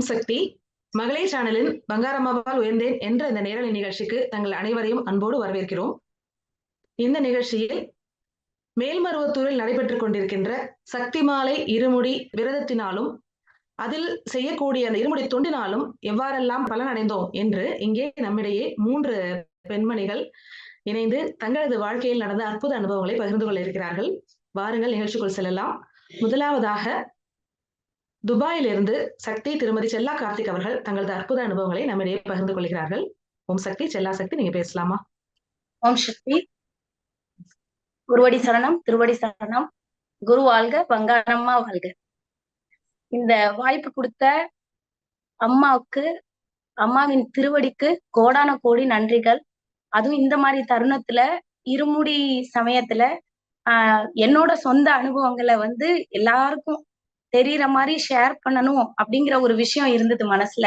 ஓம் சக்தி. மகளிர் சேனலின் பங்காரம்மாவால் உயர்ந்தேன் என்ற இந்த நேரலை நிகழ்ச்சிக்கு தங்கள் அனைவரையும் அன்போடு வரவேற்கிறோம். இந்த நிகழ்ச்சியில் மேல்மருவத்தூரில் நடைபெற்றுக் கொண்டிருக்கின்ற சக்தி மாலை இருமுடி விரதத்தினாலும் அதில் செய்யக்கூடிய அந்த இருமுடி தொண்டினாலும் எவ்வாறெல்லாம் பலன் அடைந்தோம் என்று இங்கே நம்மிடையே மூன்று பெண்மணிகள் இணைந்து தங்களது வாழ்க்கையில் நடந்த அற்புத அனுபவங்களை பகிர்ந்து கொள்ள இருக்கிறார்கள். வாருங்கள் நிகழ்ச்சிக்குள் செல்லலாம். முதலாவதாக துபாயிலிருந்து சக்தி திருமதி செல்லா கார்த்திக் அவர்கள் தங்களது அற்புத அனுபவங்களை நம்மிடையே பகிர்ந்து கொள்கிறார்கள். ஓம் சக்தி செல்லா சக்தி நீங்க பேசலாமா? ஓம் சக்தி. குருவடி சரணம் திருவடி சரணம். குரு வாழ்க பங்காரம்மா வாழ்க. இந்த வாய்ப்பு கொடுத்த அம்மாவுக்கு அம்மாவின் திருவடிக்கு கோடான கோடி நன்றிகள். அதுவும் இந்த மாதிரி தருணத்துல இருமுடி சமயத்துல ஆஹ் என்னோட சொந்த அனுபவங்களை வந்து எல்லாருக்கும் தெரியற மாதிரி ஷேர் பண்ணணும் அப்படிங்கிற ஒரு விஷயம் இருந்தது மனசுல.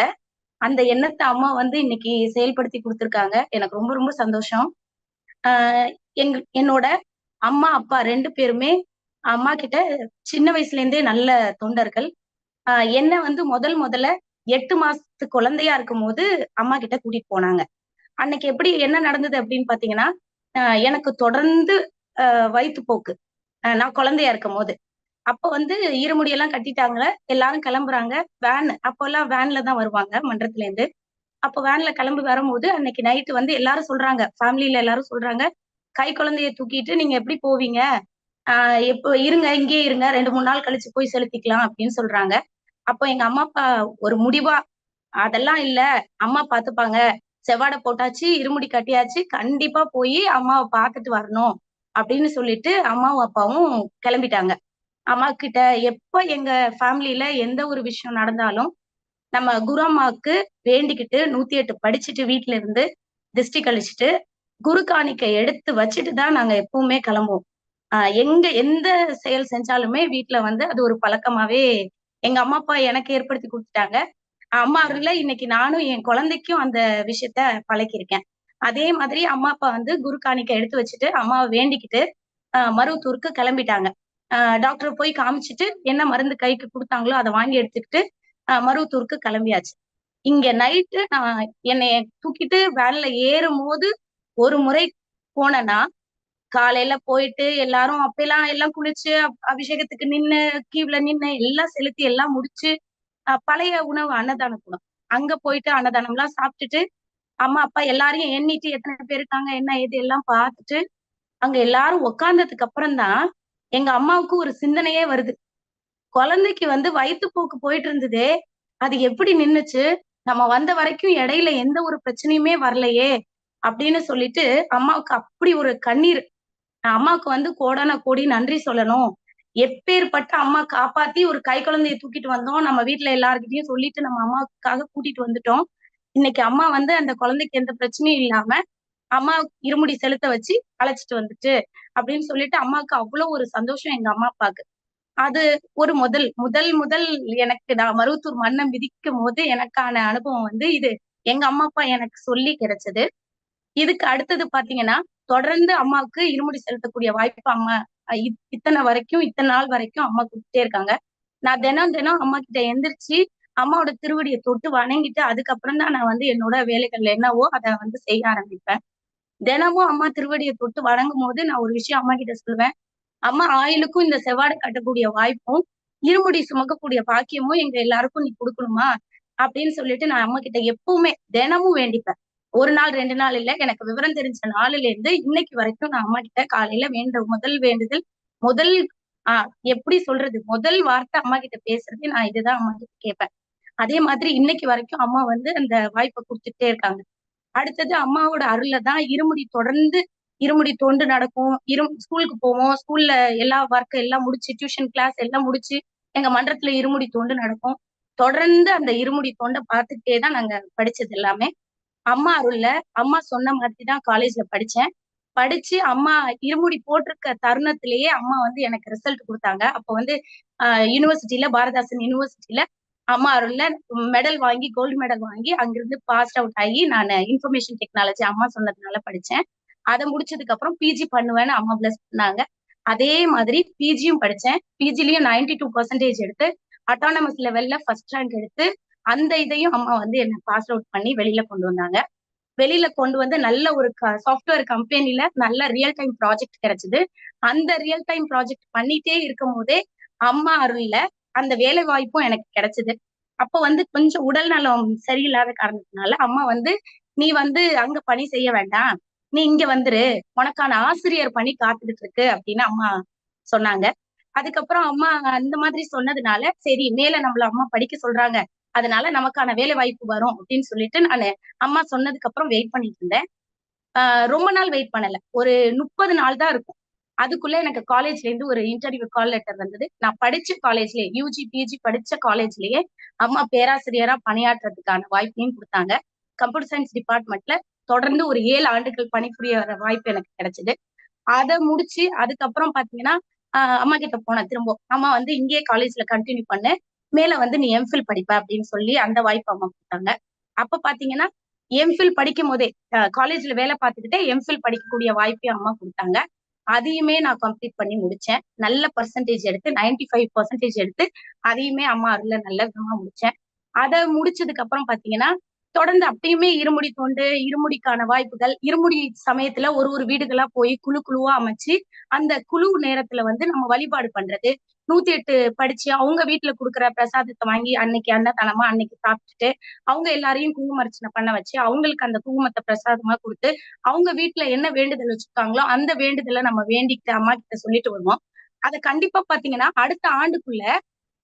அந்த எண்ணத்தை அம்மா வந்து இன்னைக்கு செயல்படுத்தி கொடுத்துருக்காங்க. எனக்கு ரொம்ப ரொம்ப சந்தோஷம். ஆஹ் எங் என்னோட அம்மா அப்பா ரெண்டு பேருமே அம்மா கிட்ட சின்ன வயசுல இருந்தே நல்ல தொண்டர்கள். ஆஹ் என்ன வந்து முதல் முதல்ல எட்டு மாசத்து குழந்தையா இருக்கும் போது அம்மா கிட்ட கூட்டிட்டு போனாங்க. அன்னைக்கு எப்படி என்ன நடந்தது அப்படின்னு பாத்தீங்கன்னா எனக்கு தொடர்ந்து வயிற்று வயிற்றுப்போக்கு நான் குழந்தையா இருக்கும் போது அப்ப வந்து ஈரமுடியெல்லாம் கட்டிட்டாங்க எல்லாரும் கிளம்புறாங்க. வேன் அப்போ எல்லாம் வேன்ல தான் வருவாங்க மன்றத்துல இருந்து அப்போ வேன்ல கிளம்பி வரும்போது அன்னைக்கு நைட்டு வந்து எல்லாரும் சொல்றாங்க ஃபேமிலியில எல்லாரும் சொல்றாங்க கை குழந்தைய தூக்கிட்டு நீங்க எப்படி போவீங்க? ஆஹ் எப்போ இருங்க இங்கே இருங்க ரெண்டு மூணு நாள் கழிச்சு போய் செலுத்திக்கலாம் அப்படின்னு சொல்றாங்க. அப்போ எங்க அம்மா அப்பா ஒரு முடிவா அதெல்லாம் இல்ல அம்மா பாத்துப்பாங்க. செவ்வாடை போட்டாச்சு இருமுடி கட்டியாச்சு கண்டிப்பா போய் அம்மாவை பார்த்துட்டு வரணும் அப்படின்னு சொல்லிட்டு அம்மாவும் அப்பாவும் கிளம்பிட்டாங்க. அம்மா கிட்ட எப்ப எங்க ஃபேமிலியில எந்த ஒரு விஷயம் நடந்தாலும் நம்ம குரு அம்மாவுக்கு வேண்டிக்கிட்டு நூத்தி எட்டு படிச்சுட்டு வீட்டுல இருந்து திருஷ்டி கழிச்சுட்டு குரு காணிக்கை எடுத்து வச்சுட்டு தான் நாங்க எப்பவுமே கிளம்புவோம். ஆஹ் எங்க எந்த செயல் செஞ்சாலுமே வீட்டுல வந்து அது ஒரு பழக்கமாவே எங்க அம்மா அப்பா எனக்கு ஏற்படுத்தி கொடுத்துட்டாங்க. அம்மா அருள்ல இன்னைக்கு நானும் என் குழந்தைக்கும் அந்த விஷயத்த பழக்கியிருக்கேன். அதே மாதிரி அம்மா அப்பா வந்து குரு காணிக்கை எடுத்து வச்சுட்டு அம்மாவை வேண்டிக்கிட்டு ஆஹ் மருவத்தூருக்கு கிளம்பிட்டாங்க. டாக்டர் போய் காமிச்சிட்டு என்ன மருந்து கைக்கு கொடுத்தாங்களோ அதை வாங்கி எடுத்துக்கிட்டு மருவத்தூருக்கு கிளம்பியாச்சு. இங்க நைட்டு நான் என்னை தூக்கிட்டு வேன்ல ஏறும் போது ஒரு முறை போனேன்னா காலையில போயிட்டு எல்லாரும் அப்பெல்லாம் எல்லாம் குளிச்சு அபிஷேகத்துக்கு நின்னு கீவ்ல நின்னு எல்லாம் செலுத்தி எல்லாம் முடிச்சு பழைய உணவு அன்னதான குணம் அங்க போயிட்டு அன்னதானம் எல்லாம் சாப்பிட்டுட்டு அம்மா அப்பா எல்லாரையும் எண்ணிட்டு எத்தனை பேர் இருக்காங்க என்ன ஏது எல்லாம் பார்த்துட்டு அங்க எல்லாரும் உக்காந்ததுக்கு அப்புறம் தான் எங்க அம்மாவுக்கு ஒரு சிந்தனையே வருது. குழந்தைக்கு வந்து வயிற்றுப்போக்கு போயிட்டு இருந்ததே அது எப்படி நின்னுச்சு? நம்ம வந்த வரைக்கும் இடையில எந்த ஒரு பிரச்சனையுமே வரலையே அப்படின்னு சொல்லிட்டு அம்மாவுக்கு அப்படி ஒரு கண்ணீர். அம்மாவுக்கு வந்து கோடான கோடி நன்றி சொல்லணும். எப்பேற்பட்ட அம்மா காப்பாத்தி ஒரு கை குழந்தைய தூக்கிட்டு வந்தோம் நம்ம வீட்டுல எல்லாருக்கிட்டையும் சொல்லிட்டு நம்ம அம்மாவுக்காக கூட்டிட்டு வந்துட்டோம். இன்னைக்கு அம்மா வந்து அந்த குழந்தைக்கு எந்த பிரச்சனையும் இல்லாம அம்மா இருமுடி செலுத்த வச்சு அழைச்சிட்டு வந்துட்டு அப்படின்னு சொல்லிட்டு அம்மாவுக்கு அவ்வளவு ஒரு சந்தோஷம் எங்க அம்மா அப்பாவுக்கு. அது ஒரு முதல் முதல் முதல் எனக்கு நான் மருவத்தூர் மண்ணை மிதிக்கும் போது எனக்கான அனுபவம் வந்து இது. எங்க அம்மா அப்பா எனக்கு சொல்லி கிடைச்சது. இதுக்கு அடுத்தது பாத்தீங்கன்னா தொடர்ந்து அம்மாவுக்கு இருமுடி செலுத்தக்கூடிய வாய்ப்பு அம்மா இத்தனை வரைக்கும் இத்தனை நாள் வரைக்கும் அம்மா கொடுத்துட்டே இருக்காங்க. நான் தினம் தினம் அம்மா கிட்ட எந்திரிச்சு அம்மாவோட திருவடியை தொட்டு வணங்கிட்டு அதுக்கப்புறம் தான் நான் வந்து என்னோட வேலைகள்ல என்னவோ அதை வந்து செய்ய ஆரம்பிப்பேன். தினமும் அம்மா திருவடியை தொட்டு வணங்கும் போது நான் ஒரு விஷயம் அம்மா கிட்ட சொல்லுவேன். அம்மா ஆயிலுக்கும் இந்த செவ்வாடை கட்டக்கூடிய வாய்ப்பும் இருமுடி சுமக்கக்கூடிய பாக்கியமும் எங்க எல்லாருக்கும் நீ கொடுக்கணுமா? அப்படின்னு சொல்லிட்டு நான் அம்மா கிட்ட எப்பவுமே தினமும் வேண்டிப்பேன். ஒரு நாள் ரெண்டு நாள் இல்ல எனக்கு விவரம் தெரிஞ்ச நாளுல இருந்து இன்னைக்கு வரைக்கும் நான் அம்மா கிட்ட காலையில வேண்ட முதல் வேண்டுதல் முதல் ஆஹ் எப்படி சொல்றது முதல் வார்த்தை அம்மா கிட்ட பேசுறது நான் இதுதான் அம்மா கிட்ட கேட்பேன். அதே மாதிரி இன்னைக்கு வரைக்கும் அம்மா வந்து அந்த வாய்ப்பை கொடுத்துட்டே இருக்காங்க. அடுத்தது அம்மாவோட அருள்ல தான் இருமுடி தொடர்ந்து இருமுடி தொண்டு நடக்கும். இரு ஸ்கூலுக்கு போவோம். ஸ்கூல்ல எல்லா ஒர்க் எல்லாம் முடிச்சு டியூஷன் கிளாஸ் எல்லாம் முடிச்சு எங்க மன்றத்துல இருமுடி தொண்டு நடக்கும். தொடர்ந்து அந்த இருமுடி தொண்டை பார்த்துட்டே தான் நாங்க படிச்சது எல்லாமே. அம்மா அருள்ல அம்மா சொன்ன மாதிரி தான் காலேஜ்ல படிச்சேன். படிச்சு அம்மா இருமுடி போட்டிருக்க தருணத்திலேயே அம்மா வந்து எனக்கு ரிசல்ட் கொடுத்தாங்க. அப்போ வந்து யூனிவர்சிட்டியில பாரதாசன் யூனிவர்சிட்டியில அம்மா அருள்ல மெடல் வாங்கி கோல்டு மெடல் வாங்கி அங்கிருந்து பாஸ் அவுட் ஆகி நான் இன்ஃபர்மேஷன் டெக்னாலஜி அம்மா சொன்னதுனால படிச்சேன். அதை முடிச்சதுக்கு அப்புறம் பிஜி பண்ணுவேன்னு அம்மா பிளஸ் பண்ணாங்க. அதே மாதிரி பிஜியும் படிச்சேன். பிஜிலயும் நைன்டி டூ பர்சன்டேஜ் எடுத்து அட்டானமஸ் லெவல்ல ஃபர்ஸ்ட் ரேங்க் எடுத்து அந்த இதையும் அம்மா வந்து என்ன பாஸ் அவுட் பண்ணி வெளியில கொண்டு வந்தாங்க. வெளியில கொண்டு வந்து நல்ல ஒரு சாஃப்ட்வேர் கம்பெனில நல்ல ரியல் டைம் ப்ராஜெக்ட் கிடைச்சது. அந்த ரியல் டைம் ப்ராஜெக்ட் பண்ணிட்டே இருக்கும் போதே அம்மா அருள்ல அந்த வேலை வாய்ப்பும் எனக்கு கிடைச்சது. அப்போ வந்து கொஞ்சம் உடல் நலம் சரியில்லாத காரணத்தினால அம்மா வந்து நீ வந்து அங்க பணி செய்ய வேண்டாம். நீ இங்க வந்துரு. உனக்கான ஆசிரியர் பணி காத்துக்கிட்டு இருக்கு அப்படின்னு அம்மா சொன்னாங்க. அதுக்கப்புறம் அம்மா அந்த மாதிரி சொன்னதுனால சரி மேல நம்மள அம்மா படிக்க சொல்றாங்க. அதனால நமக்கான வேலை வாய்ப்பு வரும். அப்படின்னு சொல்லிட்டு நான் அம்மா சொன்னதுக்கு அப்புறம் வெயிட் பண்ணிட்டு இருந்தேன். ஆஹ் ரொம்ப நாள் வெயிட் பண்ணல. ஒரு முப்பது நாள் தான் இருக்கும். அதுக்குள்ள எனக்கு காலேஜ்ல இருந்து ஒரு இன்டர்வியூ கால் லெட்டர் வந்தது. நான் படிச்ச காலேஜ்லயே யூஜி பிஜி படிச்ச காலேஜ்லயே அம்மா பேராசிரியரா பணியாற்றுறதுக்கான வாய்ப்பையும் கொடுத்தாங்க. கம்ப்யூட்டர் சயின்ஸ் டிபார்ட்மெண்ட்ல தொடர்ந்து ஒரு ஏழு ஆண்டுகள் பணிபுரிய வாய்ப்பு எனக்கு கிடைச்சது. அதை முடிச்சு அதுக்கப்புறம் பாத்தீங்கன்னா அம்மா கிட்ட போனேன் திரும்ப அம்மா வந்து இங்கேயே காலேஜ்ல கண்டினியூ பண்ணு. மேல வந்து நீ எம்ஃபில் படிப்ப அப்படின்னு சொல்லி அந்த வாய்ப்பு அம்மா கொடுத்தாங்க. அப்ப பாத்தீங்கன்னா எம்ஃபில் படிக்கும் போதே காலேஜ்ல வேலை பார்த்துக்கிட்டே எம்ஃபில் படிக்கக்கூடிய வாய்ப்பையும் அம்மா கொடுத்தாங்க. அதையுமே நான் கம்ப்ளீட் பண்ணி முடிச்சேன். நல்ல பர்சன்டேஜ் எடுத்து நைன்டி ஃபைவ் பர்சன்டேஜ் எடுத்து அதையுமே அம்மா அருள்ல நல்ல விதமா முடிச்சேன். அதை முடிச்சதுக்கு அப்புறம் பாத்தீங்கன்னா தொடர்ந்து அப்படியுமே இருமுடி தொண்டு இருமுடிக்கான வாய்ப்புகள் இருமுடி சமயத்துல ஒரு ஒரு வீடுகளா போய் குழு குழுவா அமைச்சு அந்த குழு நேரத்துல வந்து நம்ம வழிபாடு பண்றது நூத்தி எட்டு படிச்சு அவங்க வீட்டுல குடுக்குற பிரசாதத்தை வாங்கி அன்னைக்கு அன்னதானமா அன்னைக்கு சாப்பிட்டுட்டு அவங்க எல்லாரையும் குங்குமர்ச்சனை பண்ண வச்சு அவங்களுக்கு அந்த குங்குமத்தை பிரசாதமா கொடுத்து அவங்க வீட்டுல என்ன வேண்டுதல் வச்சிருக்காங்களோ அந்த வேண்டுதலை நம்ம வேண்டிக்கிட்டு அம்மா கிட்ட சொல்லிட்டு வருவோம். அதை கண்டிப்பா பாத்தீங்கன்னா அடுத்த ஆண்டுக்குள்ள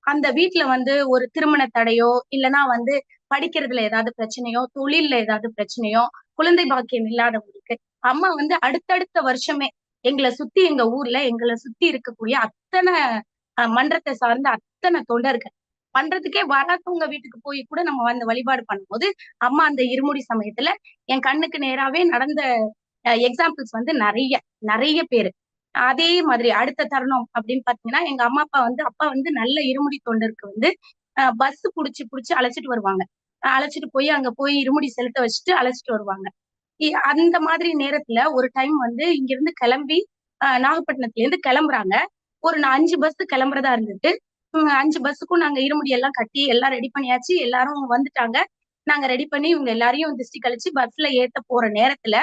அந்த வீட்டுல வந்து ஒரு திருமண தடையோ இல்லைன்னா வந்து படிக்கிறதுல ஏதாவது பிரச்சனையோ தொழில்ல ஏதாவது பிரச்சனையோ குழந்தை பாக்கியம் இல்லாதவங்களுக்கு அம்மா வந்து அடுத்தடுத்த வருஷமே எங்களை சுத்தி எங்க ஊர்ல எங்களை சுத்தி இருக்கக்கூடிய அத்தனை மன்றத்தை சார்ந்த அத்தனை தொண்டர்கள் பண்றதுக்கே வராதவங்க வீட்டுக்கு போய் கூட நம்ம வந்து வழிபாடு பண்ணும்போது அம்மா அந்த இருமுடி சமயத்துல என் கண்ணுக்கு நேராவே நடந்த எக்ஸாம்பிள்ஸ் வந்து நிறைய நிறைய பேரு. அதே மாதிரி அடுத்த தருணம் அப்படின்னு பாத்தீங்கன்னா எங்க அம்மா அப்பா வந்து அப்பா வந்து நல்ல இருமுடி தொண்டருக்கு வந்து பஸ் புடிச்சு புடிச்சு அழைச்சிட்டு வருவாங்க. அழைச்சிட்டு போய் அங்க போய் இருமுடி செலுத்த வச்சுட்டு அழைச்சிட்டு வருவாங்க. அந்த மாதிரி நேரத்துல ஒரு டைம் வந்து இங்க இருந்து கிளம்பி நாகப்பட்டினத்துல இருந்து கிளம்புறாங்க. ஒரு அஞ்சு பஸ் கிளம்புறதா இருந்துட்டு அஞ்சு பஸ்ஸுக்கும் நாங்க இருமுடி எல்லாம் கட்டி எல்லாம் ரெடி பண்ணியாச்சு. எல்லாரும் வந்துட்டாங்க. நாங்க ரெடி பண்ணி இவங்க எல்லாரையும் திருஷ்டி கழிச்சு பஸ்ல ஏத்த போற நேரத்துல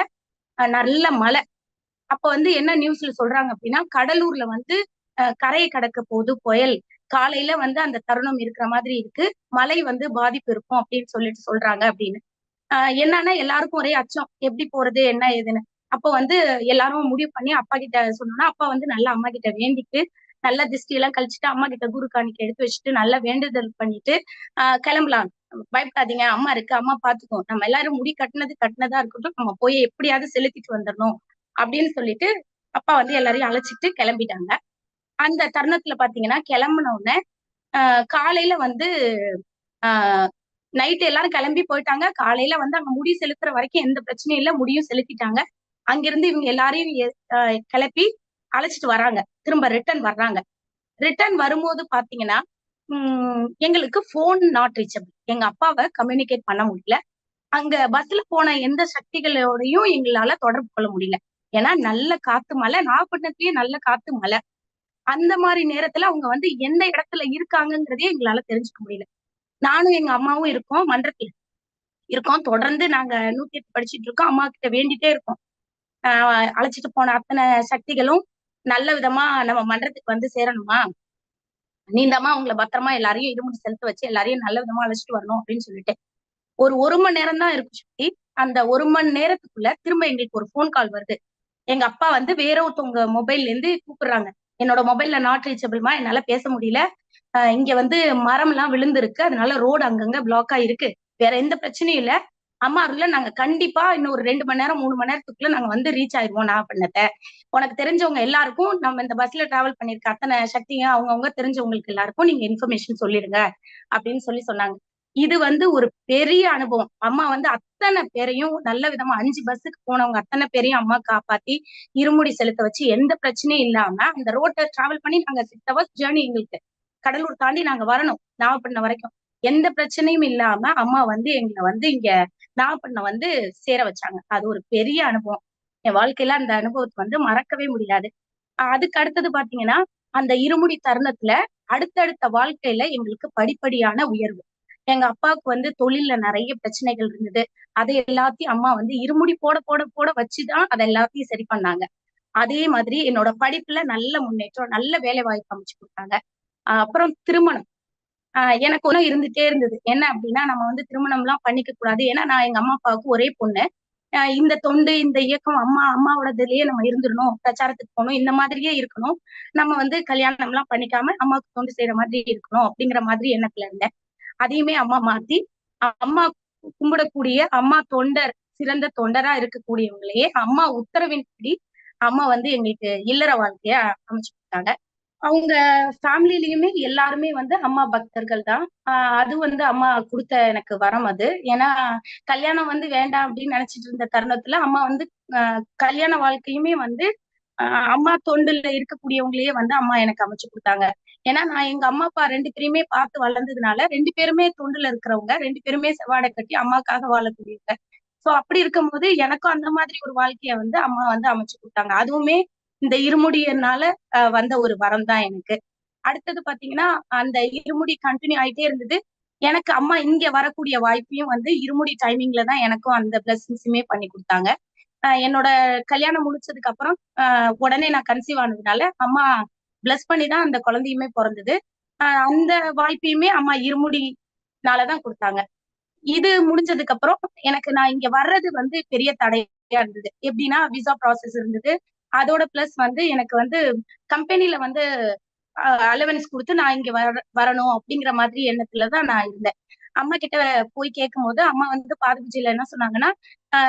நல்ல மழை. அப்ப வந்து என்ன நியூஸ்ல சொல்றாங்க அப்படின்னா கடலூர்ல வந்து கரையை கடக்க போகுது புயல். காலையில வந்து அந்த தருணம் இருக்கிற மாதிரி இருக்கு. மழை வந்து பாதிப்பு இருக்கும் அப்படின்னு சொல்லிட்டு சொல்றாங்க அப்படின்னு. ஆஹ் என்னன்னா எல்லாருக்கும் ஒரே அச்சம். எப்படி போறது என்ன ஏதுன்னு. அப்போ வந்து எல்லாரும் முடிவு பண்ணி அப்பா கிட்ட சொன்னோம்னா அப்பா வந்து நல்லா அம்மா கிட்ட வேண்டிட்டு நல்ல திருஷ்டி எல்லாம் கழிச்சுட்டு அம்மா கிட்ட குரு காணிக்க எடுத்து வச்சுட்டு நல்லா வேண்டுதல் பண்ணிட்டு ஆஹ் கிளம்பலாம். பயப்படாதீங்க. அம்மா இருக்கு. அம்மா பாத்துக்கோ நம்ம எல்லாரும் முடி கட்டினது கட்டினதா இருக்கட்டும். நம்ம போய் எப்படியாவது செலுத்திட்டு வந்துடணும் அப்படின்னு சொல்லிட்டு அப்பா வந்து எல்லாரையும் அழைச்சிட்டு கிளம்பிட்டாங்க. அந்த தருணத்துல பாத்தீங்கன்னா கிளம்புன உடனே ஆஹ் காலையில வந்து ஆஹ் நைட் எல்லாரும் கிளம்பி போயிட்டாங்க. காலையில வந்து அங்க முடி செலுத்துற வரைக்கும் எந்த பிரச்சனையும் இல்லை. முடியும் செலுத்திட்டாங்க. அங்கிருந்து இவங்க எல்லாரையும் கிளப்பி அழைச்சிட்டு வராங்க. திரும்ப ரிட்டர்ன் வர்றாங்க. ரிட்டர்ன் வரும்போது பாத்தீங்கன்னா உம் எங்களுக்கு போன் நாட் ரீச்சபிள் எங்க அப்பாவை கம்யூனிகேட் பண்ண முடியல. அங்க பஸ்ல போன எந்த சக்திகளோடையும் எங்களால தொடர்பு கொள்ள முடியல. ஏன்னா நல்ல காத்து மழை நாகப்பட்டினத்துலயே நல்ல காத்து மழை. அந்த மாதிரி நேரத்துல அவங்க வந்து எந்த இடத்துல இருக்காங்கங்கிறதே எங்களால தெரிஞ்சுக்க முடியல. நானும் எங்க அம்மாவும் இருக்கோம் மன்றத்துல இருக்கோம். தொடர்ந்து நாங்க நூத்தி எட்டு படிச்சுட்டு இருக்கோம். அம்மா கிட்ட வேண்டிட்டே இருக்கோம். அழைச்சிட்டு போன அத்தனை சக்திகளும் நல்ல விதமா நம்ம மன்றத்துக்கு வந்து சேரணுமா? நீந்தமா அவங்கள பத்திரமா எல்லாரையும் இருமுடி செலுத்து வச்சு எல்லாரையும் நல்ல விதமா அழைச்சிட்டு வரணும் அப்படின்னு சொல்லிட்டு. ஒரு ஒரு மணி நேரம் தான் இருக்கு சுத்தி அந்த ஒரு மணி நேரத்துக்குள்ள திரும்ப எங்களுக்கு ஒரு போன் கால் வருது. எங்க அப்பா வந்து வேற ஒருத்தவங்க மொபைல்ல இருந்து கூப்பிடுறாங்க. என்னோட மொபைல்ல நாட் ரீச்சபிள்மா என்னால பேச முடியல. இங்க வந்து மரம் எல்லாம் விழுந்திருக்கு. அதனால ரோடு அங்கங்க பிளாக்கா இருக்கு வேற எந்த பிரச்சனையும் இல்ல. அம்மா அருள்ல நாங்க கண்டிப்பா இன்னும் ஒரு ரெண்டு மணி நேரம் மூணு மணி நேரத்துக்குள்ள நாங்க வந்து ரீச் ஆயிருவோம் நாகப்பட்டினத்தை உனக்கு தெரிஞ்சவங்க எல்லாருக்கும் நம்ம இந்த பஸ்ல டிராவல் பண்ணிருக்க அத்தனை சக்திங்க அவங்கவுங்க தெரிஞ்சவங்களுக்கு எல்லாருக்கும் நீங்க இன்ஃபர்மேஷன் சொல்லிடுங்க அப்படின்னு சொல்லி சொன்னாங்க. இது வந்து ஒரு பெரிய அனுபவம். அம்மா வந்து அத்தனை பேரையும் நல்ல விதமா அஞ்சு பஸ்ஸுக்கு போனவங்க அத்தனை பேரையும் அம்மா காப்பாத்தி இருமுடி செலுத்த வச்சு எந்த பிரச்சனையும் இல்லாம அந்த ரோட்டை டிராவல் பண்ணி நாங்க சிக்ஸ் ஹவர்ஸ் ஜேர்னி எங்களுக்கு. கடலூர் தாண்டி நாங்க வரணும் நாகப்பட்டினம் வரைக்கும். எந்த பிரச்சனையும் இல்லாம அம்மா வந்து எங்களை வந்து இங்க நாகப்பட்டினம் வந்து சேர வச்சாங்க. அது ஒரு பெரிய அனுபவம். என் வாழ்க்கையில அந்த அனுபவத்தை வந்து மறக்கவே முடியாது. அதுக்கு அடுத்தது பாத்தீங்கன்னா அந்த இருமுடி தருணத்துல அடுத்தடுத்த வாழ்க்கையில எங்களுக்கு படிப்படியான உயர்வு. எங்க அப்பாவுக்கு வந்து தொழில்ல நிறைய பிரச்சனைகள் இருந்தது. அதை எல்லாத்தையும் அம்மா வந்து இருமுடி போட போட போட வச்சுதான் அதை எல்லாத்தையும் சரி பண்ணாங்க. அதே மாதிரி என்னோட படிப்புல நல்ல முன்னேற்றம் நல்ல வேலை வாய்ப்பு அமைச்சு கொடுத்தாங்க. அப்புறம் திருமணம். ஆஹ் எனக்கு ஒன்றும் இருந்துட்டே இருந்தது. என்ன அப்படின்னா நம்ம வந்து திருமணம் எல்லாம் பண்ணிக்க கூடாது. ஏன்னா நான் எங்க அம்மா அப்பாவுக்கு ஒரே பொண்ணு. ஆஹ் இந்த தொண்டு இந்த இயக்கம் அம்மா அம்மாவோடதுலயே நம்ம இருந்துடணும். பிரச்சாரத்துக்கு போகணும். இந்த மாதிரியே இருக்கணும். நம்ம வந்து கல்யாணம் எல்லாம் பண்ணிக்காம அம்மாவுக்கு தொண்டு செய்யற மாதிரி இருக்கணும் அப்படிங்கிற மாதிரி எண்ணத்துல இருந்தேன். அதையுமே அம்மா மாத்தி அம்மா கும்பிடக்கூடிய அம்மா தொண்டர் சிறந்த தொண்டரா இருக்கக்கூடியவங்களையே அம்மா உத்தரவின்படி அம்மா வந்து எங்களுக்கு இல்லற வாழ்க்கைய அமைச்சு கொடுத்தாங்க. அவங்க ஃபேமிலிலயுமே எல்லாருமே வந்து அம்மா பக்தர்கள் தான். அது வந்து அம்மா கொடுத்த எனக்கு வரம் அது. ஏன்னா கல்யாணம் வந்து வேண்டாம் அப்படின்னு நினைச்சிட்டு இருந்த தருணத்துல அம்மா வந்து ஆஹ் கல்யாண வாழ்க்கையுமே வந்து அம்மா தொண்டுல இருக்கக்கூடியவங்களையே வந்து அம்மா எனக்கு அமைச்சு கொடுத்தாங்க. ஏன்னா நான் எங்க அம்மா அப்பா ரெண்டு பேருமே பார்த்து வளர்ந்ததுனால ரெண்டு பேருமே தொண்டுல இருக்கிறவங்க ரெண்டு பேருமே செவாடை கட்டி அம்மாக்காக வாழக்கூடியவங்க. சோ அப்படி இருக்கும்போது எனக்கும் அந்த மாதிரி ஒரு வாழ்க்கைய வந்து அம்மா வந்து அமைச்சு கொடுத்தாங்க. அதுவுமே இந்த இருமுடியனால வந்த ஒரு வரம் தான் எனக்கு. அடுத்தது பாத்தீங்கன்னா அந்த இருமுடி கண்டினியூ ஆயிட்டே இருந்தது. எனக்கு அம்மா இங்க வரக்கூடிய வாய்ப்பையும் வந்து இருமுடி டைமிங்ல தான் எனக்கும் அந்த பிளஸிங்ஸுமே பண்ணி கொடுத்தாங்க. ஆஹ் என்னோட கல்யாணம் முடிச்சதுக்கு அப்புறம் ஆஹ் உடனே நான் கன்சீவ் ஆனதுனால அம்மா பிளஸ் பண்ணி தான் அந்த குழந்தையுமே பிறந்தது. ஆஹ் அந்த வாய்ப்பையுமே அம்மா இருமுடினாலதான் கொடுத்தாங்க. இது முடிஞ்சதுக்கு அப்புறம் எனக்கு நான் இங்க வர்றது வந்து பெரிய தடையா இருந்தது. எப்படின்னா விசா ப்ராசஸ் இருந்தது. அதோட பிளஸ் வந்து எனக்கு வந்து கம்பெனில வந்து அலவன்ஸ் கொடுத்து நான் இங்க வர வரணும் அப்படிங்கிற மாதிரி எண்ணத்துலதான் நான் இருந்தேன். அம்மா கிட்ட போய் கேட்கும் போது அம்மா வந்து பாதபூஜையில என்ன சொன்னாங்கன்னா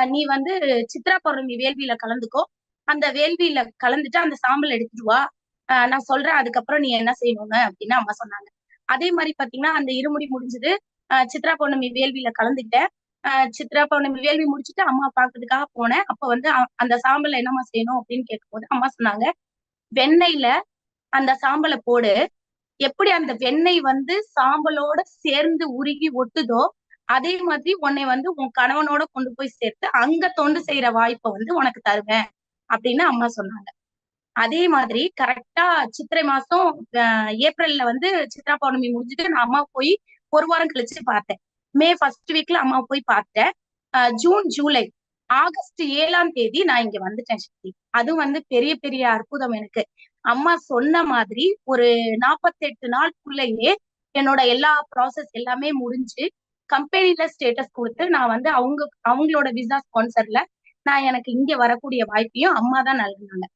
நீ வந்து சித்ரா பௌர்ணமி வேள்வியில கலந்துக்கோ. அந்த வேள்வியில கலந்துட்டு அந்த சாம்பல் எடுத்துட்டு வா. ஆஹ் நான் சொல்றேன் அதுக்கப்புறம் நீ என்ன செய்யணும்னு அப்படின்னு அம்மா சொன்னாங்க. அதே மாதிரி பாத்தீங்கன்னா அந்த இருமுடி முடிஞ்சது. ஆஹ் சித்ரா பௌர்ணமி வேள்வியில கலந்துக்கிட்டேன். சித்ரா பௌர்ணமி வேள்வி முடிச்சுட்டு அம்மா பாக்குறதுக்காக போனேன். அப்ப வந்து அந்த சாம்பல்ல என்னம்மா செய்யணும் அப்படின்னு கேட்கும்போது அம்மா சொன்னாங்க வெண்ணெய்ல அந்த சாம்பலை போடு. எப்படி அந்த வெண்ணெய் வந்து சாம்பலோட சேர்ந்து உருகி ஒட்டுதோ அதே மாதிரி உன்னை வந்து உன் கணவனோட கொண்டு போய் சேர்த்து அங்க தொண்டு செய்யற வாய்ப்பை வந்து உனக்கு தருவேன். அப்படின்னு அம்மா சொன்னாங்க. அதே மாதிரி கரெக்டா சித்திரை மாசம் ஏப்ரல்ல வந்து சித்ரா பௌர்ணமி முடிஞ்சுட்டு நான் அம்மா போய் ஒரு வாரம் கழிச்சு பார்த்தேன். மே ஃபர்ஸ்ட் வீக்ல அம்மா போய் பார்த்தேன். ஜூன் ஜூலை ஆகஸ்ட் ஏழாம் தேதி நான் இங்க வந்துட்டேன் சக்தி அதுவும் வந்து பெரிய பெரிய அற்புதம் எனக்கு. அம்மா சொன்ன மாதிரி ஒரு நாற்பத்தெட்டு நாளுக்குள்ளேயே என்னோட எல்லா ப்ராசஸ் எல்லாமே முடிஞ்சு கம்பெனில ஸ்டேட்டஸ் கொடுத்து நான் வந்து அவங்க அவங்களோட விசா ஸ்பான்சர்ல நான் எனக்கு இங்க வரக்கூடிய வாய்ப்பையும் அம்மா தான் நல்கினாங்க.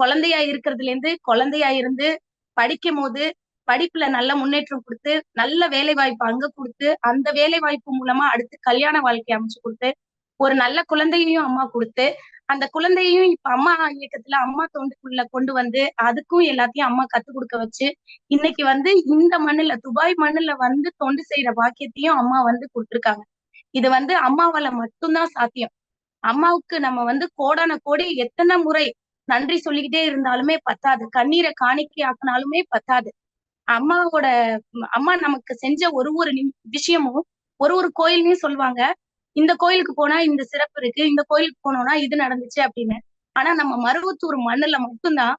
குழந்தையா இருக்கிறதுல இருந்து குழந்தையா இருந்து படிக்கும் போது படிப்புல நல்ல முன்னேற்றம் கொடுத்து நல்ல வேலை வாய்ப்பு அங்க கொடுத்து அந்த வேலை வாய்ப்பு மூலமா அடுத்து கல்யாண வாழ்க்கை அமைச்சு கொடுத்து ஒரு நல்ல குழந்தையையும் அம்மா கொடுத்து அந்த குழந்தையையும் இப்ப அம்மா இயக்கத்துல அம்மா தொண்டுக்குள்ள கொண்டு வந்து அதுக்கும் எல்லாத்தையும் அம்மா கத்து கொடுக்க வச்சு இன்னைக்கு வந்து இந்த மண்ணுல துபாய் மண்ணுல வந்து தொண்டு செய்யற பாக்கியத்தையும் அம்மா வந்து கொடுத்துருக்காங்க. இது வந்து அம்மாவால மட்டும்தான் சாத்தியம். அம்மாவுக்கு நம்ம வந்து கோடான கோடி எத்தனை முறை நன்றி சொல்லிக்கிட்டே இருந்தாலுமே பத்தாது. கண்ணீரை காணிக்கை ஆக்கினாலுமே பத்தாது. அம்மாவோட அம்மா நமக்கு செஞ்ச ஒரு ஒரு விஷயமும் ஒரு ஒரு கோயில்லையும் சொல்லுவாங்க இந்த கோயிலுக்கு போனா இந்த சிறப்பு இருக்கு இந்த கோயிலுக்கு போனோம்னா இது நடந்துச்சு அப்படின்னு. ஆனா நம்ம மருவத்தூர் மண்ணுல மட்டும்தான்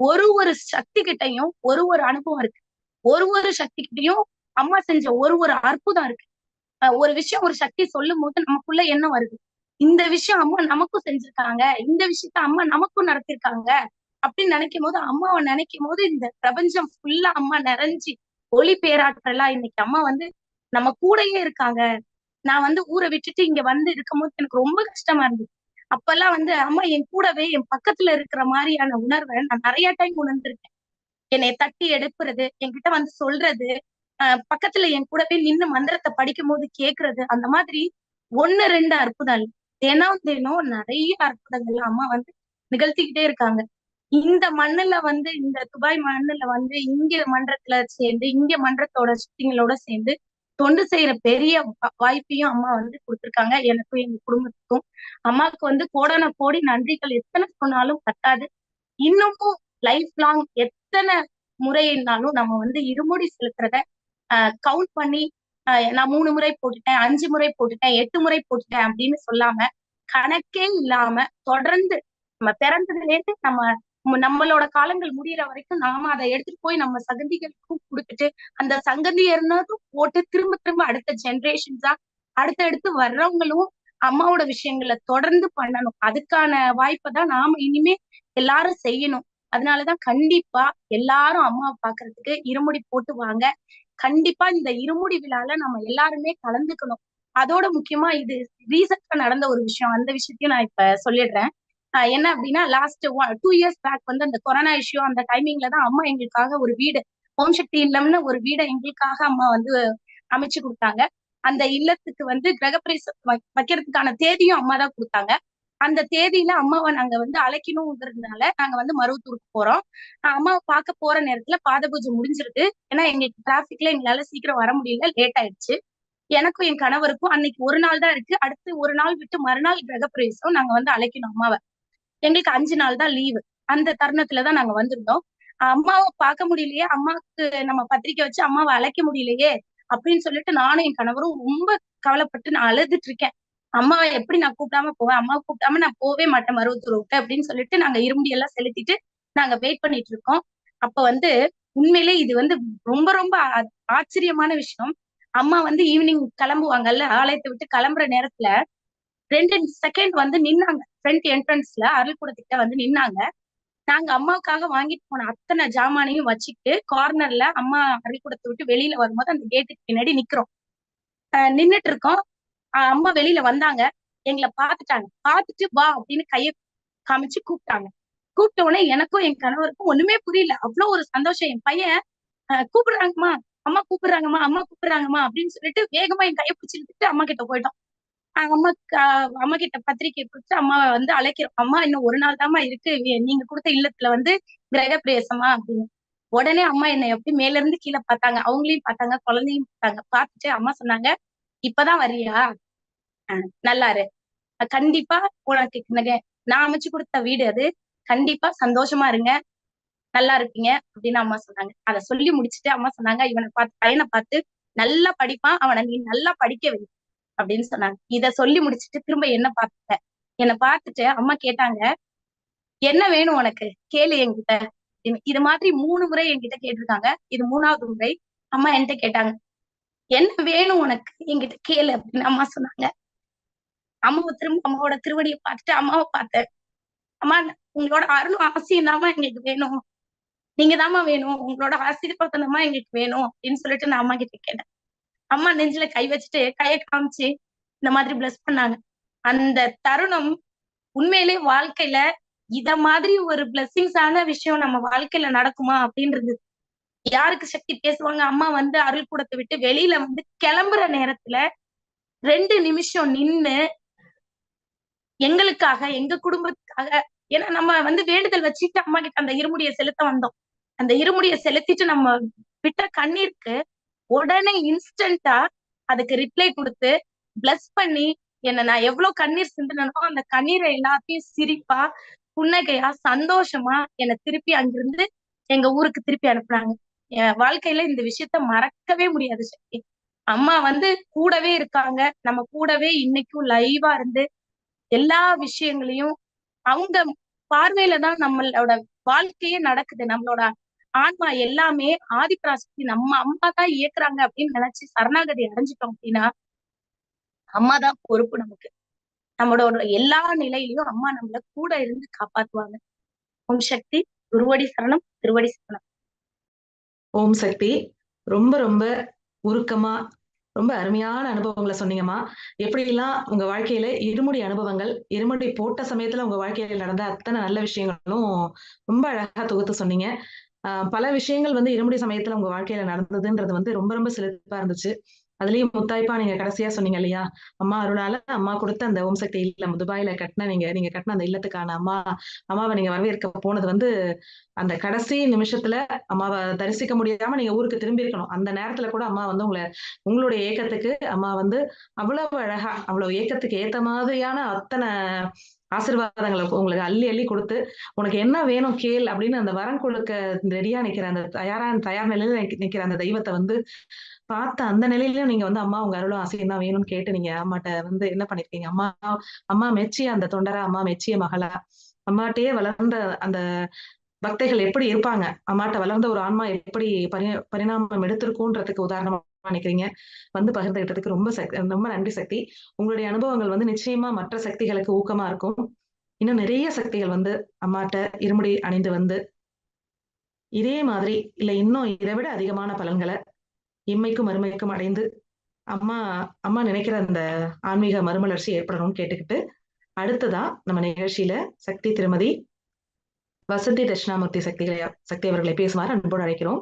ஒரு ஒரு சக்தி கிட்டையும் ஒரு ஒரு அனுபவம் இருக்கு. ஒரு ஒரு சக்தி கிட்டையும் அம்மா செஞ்ச ஒரு ஒரு அற்புதம் இருக்கு. ஒரு விஷயம் ஒரு சக்தி சொல்லும் போது நமக்குள்ள என்ன வருது. இந்த விஷயம் அம்மா நமக்கும் செஞ்சிருக்காங்க இந்த விஷயத்த அம்மா நமக்கும் நடத்திருக்காங்க அப்படின்னு நினைக்கும் போது அம்மாவை நினைக்கும் போது இந்த பிரபஞ்சம் ஃபுல்லா அம்மா நிறைஞ்சு ஒளி பேராற்றலா இன்னைக்கு அம்மா வந்து நம்ம கூடயே இருக்காங்க. நான் வந்து ஊரை விட்டுட்டு இங்க வந்து இருக்கும் போது எனக்கு ரொம்ப கஷ்டமா இருந்தது. அப்பெல்லாம் வந்து அம்மா என் கூடவே என் பக்கத்துல இருக்கிற மாதிரியான உணர்வை நான் நிறைய டைம் உணர்ந்திருக்கேன். என்னை தட்டி எடுப்புறது என்கிட்ட வந்து சொல்றது ஆஹ் பக்கத்துல என் கூடவே நின்று மந்திரத்தை படிக்கும் போது கேக்குறது அந்த மாதிரி ஒண்ணு ரெண்டு அற்புதம் தினம் தினம் நிறைய அற்புதங்கள் அம்மா வந்து நிகழ்த்திக்கிட்டே இருக்காங்க. இந்த மண்ணுல வந்து இந்த துபாய் மண்ணுல வந்து இங்க மன்றத்துல சேர்ந்து இங்க மன்றத்தோட சுத்திங்களோட சேர்ந்து தொண்டு செய்யற பெரிய வாய்ப்பையும் அம்மா வந்து கொடுத்துருக்காங்க. எனக்கும் எங்க குடும்பத்துக்கும். அம்மாவுக்கு வந்து கோடான கோடி நன்றிகள். எத்தனை சொன்னாலும் பத்தாது. இன்னமும் லைஃப் லாங் எத்தனை முறைனாலும் நம்ம வந்து இருமுடி செலுத்துறத ஆஹ் கவுண்ட் பண்ணி நான் மூணு முறை போட்டுட்டேன் அஞ்சு முறை போட்டுட்டேன் எட்டு முறை போட்டுட்டேன் அப்படின்னு சொல்லாம கணக்கே இல்லாம தொடர்ந்து நம்ம பிறந்ததுலேருந்து நம்ம நம்மளோட காலங்கள் முடியற வரைக்கும் நாம அதை எடுத்துட்டு போய் நம்ம சகந்திகளுக்கும் கொடுத்துட்டு அந்த சங்கந்தியர்னதும் போட்டு திரும்ப திரும்ப அடுத்த ஜெனரேஷன்ஸா அடுத்தடுத்து வர்றவங்களும் அம்மாவோட விஷயங்களை தொடர்ந்து பண்ணணும். அதுக்கான வாய்ப்பை தான் நாம இனிமே எல்லாரும் செய்யணும். அதனாலதான் கண்டிப்பா எல்லாரும் அம்மாவை பாக்குறதுக்கு இருமுடி போட்டு வாங்க. கண்டிப்பா இந்த இருமுடி விழால நம்ம எல்லாருமே கலந்துக்கணும். அதோட முக்கியமா இது ரீசெண்டா நடந்த ஒரு விஷயம். அந்த விஷயத்தையும் நான் இப்ப சொல்லிடுறேன். என்ன அப்படின்னா லாஸ்ட் டூ இயர்ஸ் பேக் வந்து அந்த கொரோனா இஷ்யூ அந்த டைமிங்ல தான் அம்மா எங்களுக்காக ஒரு வீடு ஓம் சக்தி இல்லம்னு ஒரு வீடை எங்களுக்காக அம்மா வந்து அமைச்சு கொடுத்தாங்க. அந்த இல்லத்துக்கு வந்து கிரகப்பிரவேசம் வை- வைக்கிறதுக்கான தேதியும் அம்மா தான் கொடுத்தாங்க. அந்த தேதியில அம்மாவை நாங்க வந்து அழைக்கணுங்கிறதுனால நாங்க வந்து மருவத்தூருக்கு போறோம். ஆஹ் அம்மாவை பார்க்க போற நேரத்துல பாத பூஜை முடிஞ்சிருக்கு ஏன்னா எங்களுக்கு டிராபிக்ல எங்களால சீக்கிரம் வர முடியல லேட் ஆயிடுச்சு. எனக்கும் என் கணவருக்கும் அன்னைக்கு ஒரு நாள் தான் இருக்கு. அடுத்து ஒரு நாள் விட்டு மறுநாள் கிரகப்பிரவேசம் நாங்க வந்து அழைக்கணும் அம்மாவை. எங்களுக்கு அஞ்சு நாள் தான் லீவு அந்த தருணத்துலதான் நாங்க வந்திருந்தோம். அம்மாவை பார்க்க முடியலையே. அம்மாவுக்கு நம்ம பத்திரிக்கை வச்சு அம்மாவை அழைக்க முடியலையே அப்படின்னு சொல்லிட்டு நானும் என் கணவரும் ரொம்ப கவலைப்பட்டு நான் அழுதுட்டு இருக்கேன். அம்மாவை எப்படி நான் கூப்பிடாம போவேன்? அம்மாவை கூப்பிடாம நான் போவே மாட்டேன் மருவத்தூர் விட்டு அப்படின்னு சொல்லிட்டு நாங்க இருமுடி எல்லாம் செலுத்திட்டு நாங்க வெயிட் பண்ணிட்டு இருக்கோம். அப்ப வந்து உண்மையிலே இது வந்து ரொம்ப ரொம்ப ஆ- ஆச்சரியமான விஷயம். அம்மா வந்து ஈவினிங் கிளம்புவாங்கல்ல? ஆலயத்தை விட்டு கிளம்புற நேரத்துல ரெண்டு செகண்ட் வந்து நின்னாங்க. ஃப்ரண்ட் என்ட்ரன்ஸ்ல அருள்குடத்திட்ட வந்து நின்னாங்க. நாங்க அம்மாவுக்காக வாங்கிட்டு போன அத்தனை ஜாமானையும் வச்சுட்டு கார்னர்ல அம்மா அருள்குடத்தை விட்டு வெளியில வரும்போது அந்த கேட்டுக்கு பின்னாடி நிக்கிறோம். அஹ் நின்னுட்டு இருக்கோம். அஹ் அம்மா வெளியில வந்தாங்க. எங்களை பார்த்துட்டாங்க. பார்த்துட்டு வா அப்படின்னு கைய காமிச்சு கூப்பிட்டாங்க. கூப்பிட்ட உடனே எனக்கும் என் கணவருக்கும் ஒண்ணுமே புரியல. அவ்வளவு ஒரு சந்தோஷம். என் பையன் கூப்பிடுறாங்கம்மா. அம்மா கூப்பிடுறாங்கம்மா. அம்மா கூப்பிடுறாங்கம்மா அப்படின்னு சொல்லிட்டு வேகமா என் கையை பிடிச்சி அம்மா கிட்ட போயிட்டோம். அம்மா அம்மா கிட்ட பத்திரிக்கை கொடுத்து அம்மாவை வந்து அழைக்கிறோம். அம்மா இன்னும் ஒரு நாள் தாம்மா இருக்கு. நீங்க கொடுத்த இல்லத்துல வந்து கிரக பிரவேசமா அப்படின்னு. உடனே அம்மா என்னை எப்படி மேல இருந்து கீழே பார்த்தாங்க. அவங்களையும் பார்த்தாங்க குழந்தையும் பார்த்தாங்க. பார்த்துட்டு அம்மா சொன்னாங்க இப்பதான் வரியா அஹ் நல்லா இரு. கண்டிப்பா உனக்கு நான் அமைச்சு கொடுத்த வீடு அது. கண்டிப்பா சந்தோஷமா இருங்க. நல்லா இருப்பீங்க. அப்படின்னு அம்மா சொன்னாங்க. அதை சொல்லி முடிச்சுட்டு அம்மா சொன்னாங்க இவனை பார்த்து பையனை பார்த்து நல்லா படிப்பான். அவனை நீ நல்லா படிக்க வை. அப்படின்னு சொன்னாங்க. இத சொல்லி முடிச்சுட்டு திரும்ப என்ன பார்த்துட்டேன் என்ன பார்த்துட்டு அம்மா கேட்டாங்க என்ன வேணும் உனக்கு? கேளு என்கிட்ட. இது மாதிரி மூணு முறை என்கிட்ட கேட்டிருக்காங்க. இது மூணாவது முறை அம்மா என்கிட்ட கேட்டாங்க என்ன வேணும் உனக்கு? என்கிட்ட கேளு அப்படின்னு அம்மா சொன்னாங்க. அம்மாவை திரும்ப அம்மாவோட திருவடியை பார்த்துட்டு அம்மாவை பார்த்தேன். அம்மா உங்களோட அருளும் ஆசையும் தாம்மா எங்களுக்கு வேணும். நீங்க தாம்மா வேணும். உங்களோட ஆசீர்வாதம் தாம்மா எங்களுக்கு வேணும். அப்படின்னு சொல்லிட்டு நான் அம்மா கிட்ட கேட்டேன். அம்மா நெஞ்சில கை வச்சுட்டு கையை காமிச்சு இந்த மாதிரி பிளஸ் பண்ணாங்க. அந்த தருணம் உண்மையிலே வாழ்க்கையில இத மாதிரி ஒரு பிளஸ்ஸிங்ஸ் ஆன விஷயம் நம்ம வாழ்க்கையில நடக்குமா அப்படின்றது. யாருக்கு சக்தி பேசுவாங்க? அம்மா வந்து அருள் கூடத்தை விட்டு வெளியில வந்து கிளம்புற நேரத்துல ரெண்டு நிமிஷம் நின்னு எங்களுக்காக எங்க குடும்பத்துக்காக ஏன்னா நம்ம வந்து வேண்டுதல் வச்சுட்டு அம்மா கிட்ட அந்த இருமுடியை செலுத்த வந்தோம். அந்த இருமுடியை செலுத்திட்டு நம்ம விட்ட கண்ணீருக்கு உடனே இன்ஸ்டன்டா அதுக்கு ரிப்ளை கொடுத்து பிளஸ் பண்ணி என்ன நான் எவ்வளவு கண்ணீர் சிந்தினோ அந்த கண்ணீரை எல்லாத்தையும் சிரிப்பா புன்னகையா சந்தோஷமா என்னை திருப்பி அங்கிருந்து எங்க ஊருக்கு திருப்பி அனுப்புனாங்க என் வாழ்க்கையில இந்த விஷயத்த மறக்கவே முடியாது சக்தி. அம்மா வந்து கூடவே இருக்காங்க. நம்ம கூடவே இன்னைக்கும் லைவா இருந்து எல்லா விஷயங்களையும் அவங்க பார்வையில தான் நம்மளோட வாழ்க்கையே நடக்குது. நம்மளோட ஆன்மா எல்லாமே ஆதிபராசக்தி நம்ம அம்மா தான் இயக்குறாங்க அப்படின்னு நினைச்சு சரணாகதி அடைஞ்சிட்டோம் அப்படின்னா அம்மா தான் பொறுப்பு நமக்கு. நம்மளோட எல்லா நிலையிலயும் அம்மா நம்மள கூட இருந்து காப்பாத்துவாங்க. ஓம் சக்தி குருவடி சரணம் திருவடி சரணம். ஓம் சக்தி ரொம்ப ரொம்ப உருக்கமா ரொம்ப அருமையான அனுபவங்களை சொன்னீங்கம்மா. எப்படிலாம் உங்க வாழ்க்கையில இருமுடி அனுபவங்கள் இருமுடி போட்ட சமயத்துல உங்க வாழ்க்கையில நடந்த அத்தனை நல்ல விஷயங்களும் ரொம்ப அழகா தொகுத்து சொன்னீங்க. பல விஷயங்கள் வந்து இருமுடி சமயத்துல உங்க வாழ்க்கையில நடந்ததுன்றது வந்து ரொம்ப ரொம்ப சிறப்பா இருந்துச்சு. அதுலயும் முத்தாய்ப்பா நீங்க கடைசியா சொன்னீங்க இல்லையா? அம்மா அருளால அம்மா கொடுத்த அந்த ஓம் சக்தி இல்லம் துபாயில கட்டின நீங்க நீங்க கட்டின அந்த இல்லத்துக்கான அம்மா அம்மாவை நீங்க வரவேற்க போனது வந்து அந்த கடைசி நிமிஷத்துல அம்மாவை தரிசிக்க முடியாம நீங்க ஊருக்கு திரும்பி இருக்கணும். அந்த நேரத்துல கூட அம்மா வந்து உங்களை உங்களுடைய ஏக்கத்துக்கு அம்மா வந்து அவ்வளவு அழகா அவ்வளவு ஏக்கத்துக்கு ஏத்த மாதிரியான அத்தனை ஆசிர்வாதங்களை உங்களுக்கு அள்ளி அள்ளி கொடுத்து உனக்கு என்ன வேணும் கேள் அப்படின்னு அந்த வரம் கொடுக்க ரெடியா நிக்கிற அந்த தயாரான தயார் நிலையில நிக்கிற அந்த தெய்வத்தை வந்து பார்த்த அந்த நிலையிலயும் நீங்க வந்து அம்மா உங்க அருளும் ஆசை என்ன வேணும்னு கேட்டு நீங்க அம்மாட்ட வந்து என்ன பண்ணிருக்கீங்க? அம்மா அம்மா மெச்சிய அந்த தொண்டரா அம்மா மெச்சிய மகளா? அம்மாட்டையே வளர்ந்த அந்த பக்தைகள் எப்படி இருப்பாங்க? அம்மாட்ட வளர்ந்த ஒரு ஆன்மா எப்படி பரி பரிணாமம் எடுத்திருக்குன்றதுக்கு உதாரணமா நினைக்கிறீங்க? வந்து பகிர்ந்துகிட்டதுக்கு ரொம்ப சக்தி ரொம்ப நன்றி சக்தி. உங்களுடைய அனுபவங்கள் வந்து நிச்சயமா மற்ற சக்திகளுக்கு ஊக்கமா இருக்கும். இன்னும் நிறைய சக்திகள் வந்து அம்மாட்ட இருமுடி அணிந்து வந்து இதே மாதிரி இல்ல இன்னும் இதை விட அதிகமான பலன்களை இம்மைக்கும் மறுமைக்கும் அடைந்து அம்மா அம்மா நினைக்கிற அந்த ஆன்மீக மறுமலர்ச்சி ஏற்படணும்னு கேட்டுக்கிட்டு அடுத்ததா நம்ம நிகழ்ச்சியில சக்தி திருமதி வசந்தி தட்சிணாமூர்த்தி சக்திகளை சக்தி அவர்களை பேசுமாறு அன்போடு அழைக்கிறோம்.